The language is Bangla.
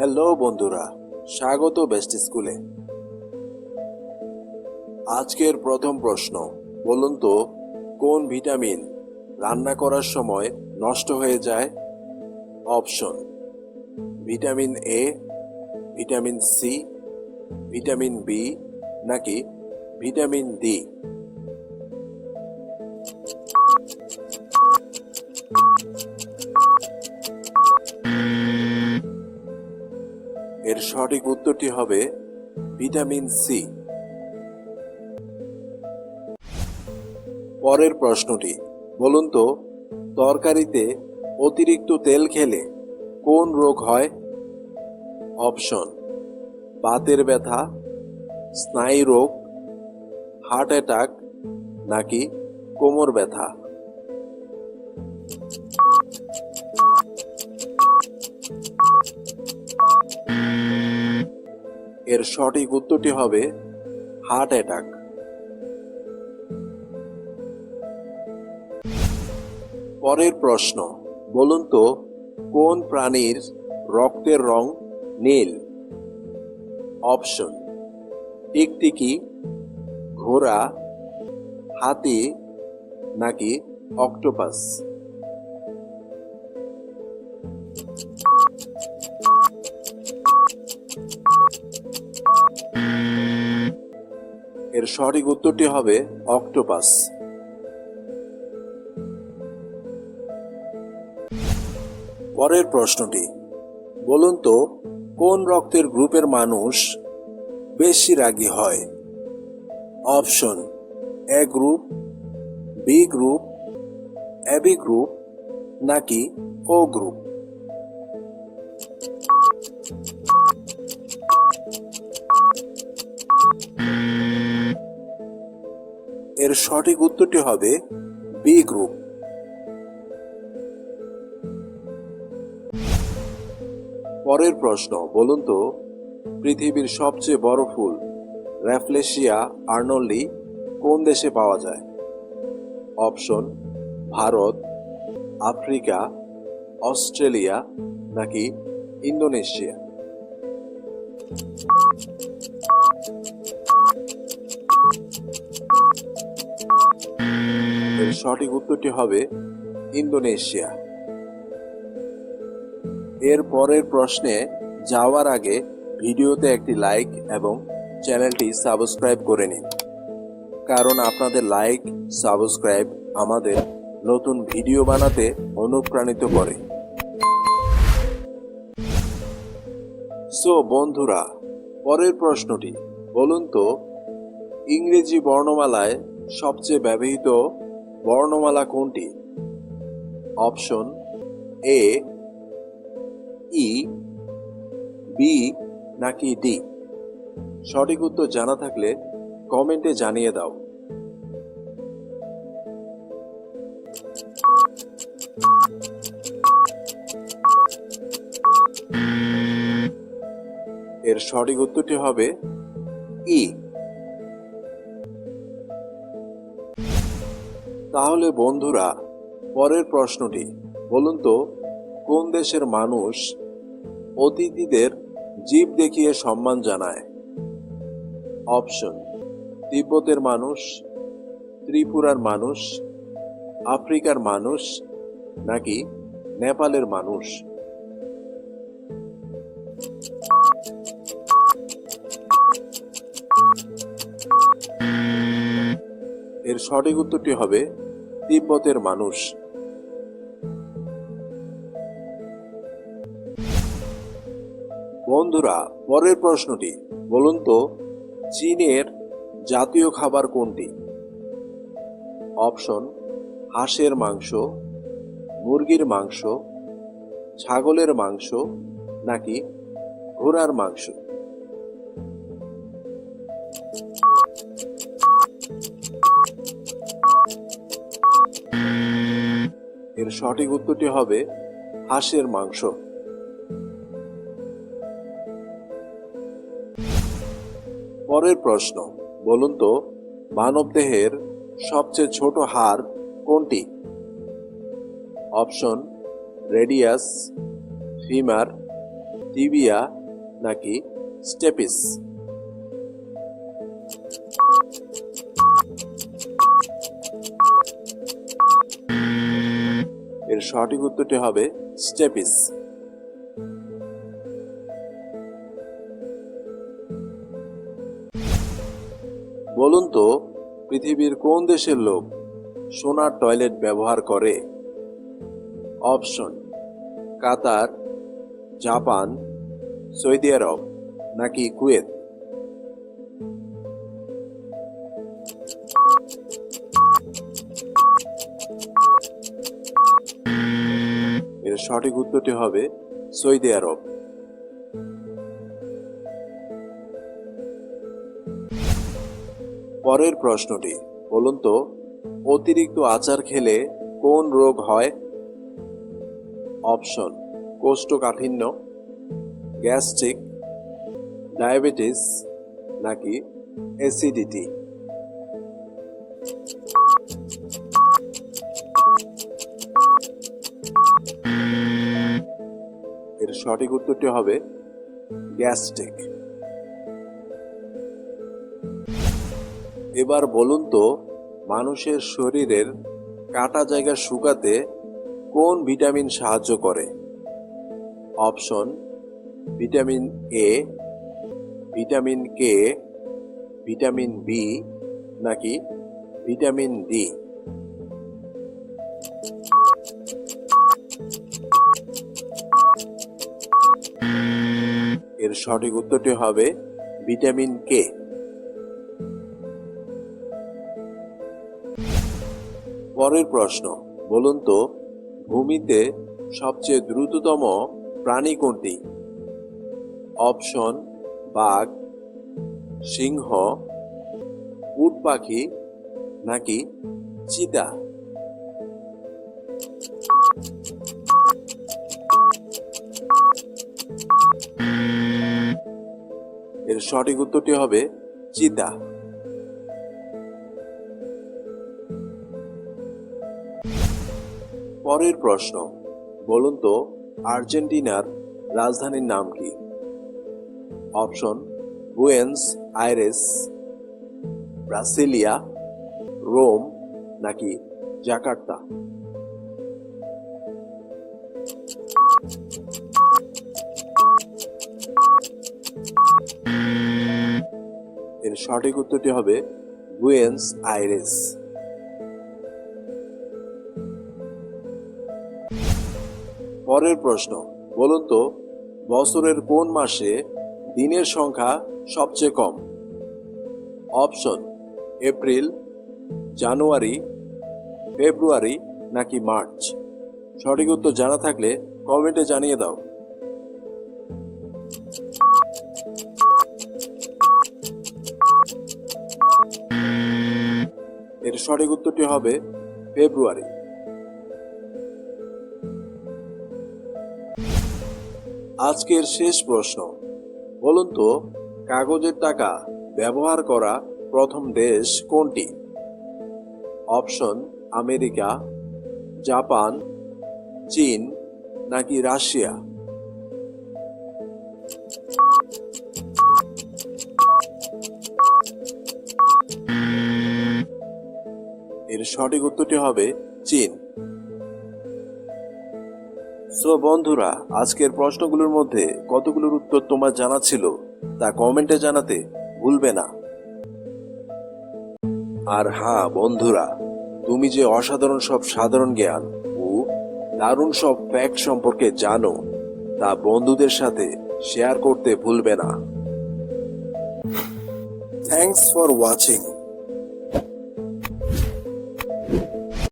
হ্যালো বন্ধুরা, স্বাগত বেস্ট স্কুলে। আজকের প্রথম প্রশ্ন, বলুন তো, কোন ভিটামিন রান্না করার সময় নষ্ট হয়ে যায়? Option, vitamin A vitamin C vitamin B নাকি ভিটামিন ডি সঠিক উত্তরটি হবে ভিটামিন সি। পরের প্রশ্নটি, বলুন তো, তরকারিতে অতিরিক্ত তেল খেলে কোন রোগ হয়? অপশন, বাতের ব্যথা, স্নায়ু রোগ, হার্ট অ্যাটাক নাকি কোমর ব্যথা? এর সঠিক উত্তরটি হবে হার্ট অ্যাটাক। পরের প্রশ্ন, বলুন তো, কোন প্রাণীর রক্তের রং নীল? অপশন টিকটিকি ঘোড়া, হাতি, নাকি অক্টোপাস? এর সঠিক উত্তরটি হবে অক্টোপাস। পরের প্রশ্নটি, বলুন তো, কোন রক্তের গ্রুপের মানুষ বেশি রাগী হয়? Option, A group, B group AB group, নাকি ও গ্রুপ? এর সঠিক উত্তরটি হবে বি গ্রুপ পরের প্রশ্ন, বলুন তো, পৃথিবীর সবচেয়ে বড় ফুল, র্যাফলেশিয়া, আর্নল্ডি, কোন দেশে পাওয়া যায়? অপশন, ভারত, আফ্রিকা, অস্ট্রেলিয়া, নাকি ইন্দোনেশিয়া? এর সঠিক উত্তরটি হবে ইন্দোনেশিয়া। এর পরের প্রশ্নে যাওয়ার আগে ভিডিওতে একটি লাইক এবং চ্যানেলটি সাবস্ক্রাইব করে নিন। কারণ আপনাদের লাইক, সাবস্ক্রাইব আমাদের নতুন ভিডিও বানাতে অনুপ্রাণিত করে। সো, বন্ধুরা, পরের প্রশ্নটি, বলুন তো, ইংরেজি বর্ণমালায় সবচেয়ে ব্যবহৃত বর্ণমালা কোনটি? অপশন এ, ই, বি, নাকি ডি? সঠিক উত্তর জানা থাকলে কমেন্টে জানিয়ে দাও। এর সঠিক উত্তরটি হবে ই। তাহলে বন্ধুরা, পরের প্রশ্নটি, বলুন তো, কোন দেশের মানুষ অতিথিদের জীব দেখিয়ে সম্মান জানায়? অপশন, তিব্বতের মানুষ, ত্রিপুরার মানুষ, আফ্রিকার মানুষ, নাকি নেপালের মানুষ? এর সঠিক উত্তরটি হবে তিব্বতের মানুষ। বন্ধুরা, পরের প্রশ্নটি, বলুন তো, চীনের জাতীয় খাবার কোনটি? অপশন, হাঁসের মাংস, মুরগির মাংস, ছাগলের মাংস, নাকি ঘোড়ার মাংস? এর সঠিক উত্তরটি হবে হাঁসের মাংস। পরের প্রশ্ন, বলুন তো মানবদেহের সবচেয়ে ছোট হাড় কোনটি? অপশন, রেডিয়াস, ফিমার, টিবিয়া নাকি স্টেপিস? এর সঠিক উত্তরটি হবে স্টেপিস। বলুন তো, পৃথিবীর কোন দেশের লোক সোনার টয়লেট ব্যবহার করে? Option, Qatar, Japan, Saudi Arab নাকি কুয়েত? সঠিক উত্তরটি হবে সৌদি আরব। পরের প্রশ্নটি, বলুন তো, অতিরিক্ত আচার খেলে কোন রোগ হয়? অপশন, কোষ্ঠকাঠিন্য, গ্যাস্ট্রিক, ডায়াবেটিস নাকি অ্যাসিডিটি? সঠিক উত্তরটি হবে গ্যাস্ট্রিক। এবার বলুন তো, মানুষের শরীরের কাটা জায়গা শুকাতে কোন ভিটামিন সাহায্য করে? Option, vitamin A, vitamin K, vitamin B, নাকি ভিটামিন ডি। এর সঠিক উত্তরটি হবে ভিটামিন কে। পরের প্রশ্ন, বলুন তো, ভূমিতে সবচেয়ে দ্রুততম প্রাণী কোনটি? অপশন, বাঘ, সিংহ, উট পাখি নাকি চিতা? সঠিক উত্তরটি হবে চিতা পরের প্রশ্ন, বলুন তো, আর্জেন্টিনার রাজধানীর নাম কি? Option, Buenos Aires, Brasilia, Rome, নাকি জাকার্তা? এর সঠিক উত্তরটি হবে বুয়েন্স আইরেস। পরের প্রশ্ন, বলুন তো, বছরের কোন মাসে দিনের সংখ্যা সবচেয়ে কম? অপশন, এপ্রিল, জানুয়ারি, ফেব্রুয়ারি নাকি মার্চ? সঠিক উত্তর জানা থাকলে কমেন্টে জানিয়ে দাও। এর সঠিক উত্তরটি হবে ফেব্রুয়ারি। আজকের শেষ প্রশ্ন, বলুন তো, কাগজের টাকা ব্যবহার করা প্রথম দেশ কোনটি? অপশন, আমেরিকা, জাপান, চীন নাকি রাশিয়া? এর সঠিক উত্তরটি হবে চীন। সো বন্ধুরা, আজকের প্রশ্নগুলোর মধ্যে কতগুলোর উত্তর তোমার জানা ছিল তা কমেন্টে জানাতে ভুলবে না। আর হ্যাঁ বন্ধুরা, তুমি যে অসাধারণ সব সাধারণ জ্ঞান ও দারুণ সব ফ্যাক্ট সম্পর্কে জানো, তা বন্ধুদের সাথে শেয়ার করতে ভুলবে না। Thanks for watching